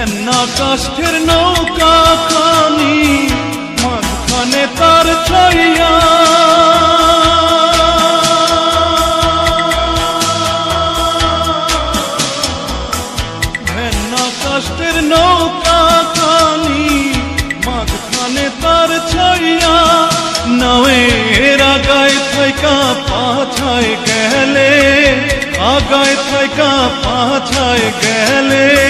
কাষ্ঠের নৌকা খানি মাঝখানে তার ছইয়া থাইকা পাছায় গেলে আগায় থাইকা পাছায় গেলে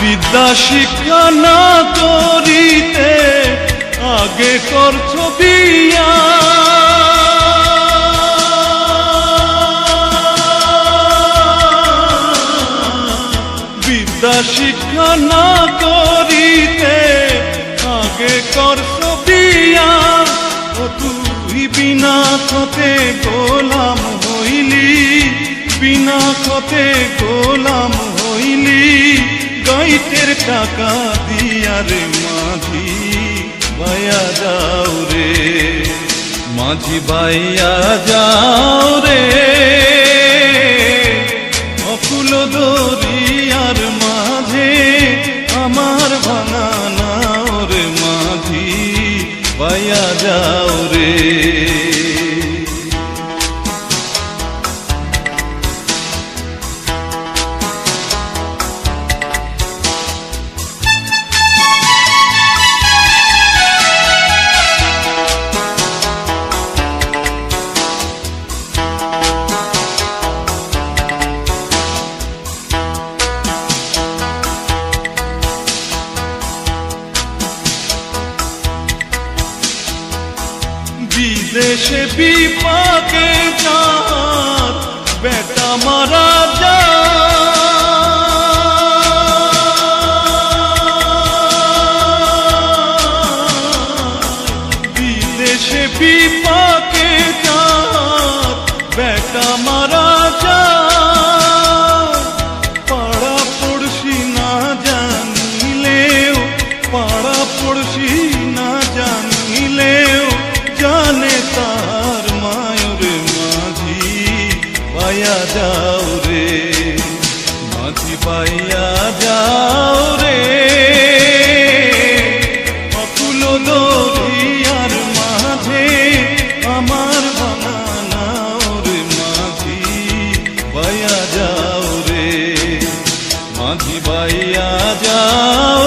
বিদ্যা শিক্ষা না করিতে আগে করছ বিয়া বিদ্যা শিক্ষা না করিতে আগে করছ বিয়া ও তুই বিনা খতে গোলাম হইলি, বিনা খতে গোলাম গাইতের টাকা দিয়া রে মাঝি বাইয়া যাও রে। মাঝি বাইয়া যাও রে। অকুল দরিয়ার মাঝে আমার ভাঙা নাও রে মাঝি বাইয়া যাও রে। বিদেশে বিপাকে যাত বেটা মারা যায় যাও রে মাঝি পাইয়া যাও রে। অকুল দরিয়ার মাঝে আমার বানানাও রে মাঝি পাইয়া যাও রে। মাঝি পাইয়া যাও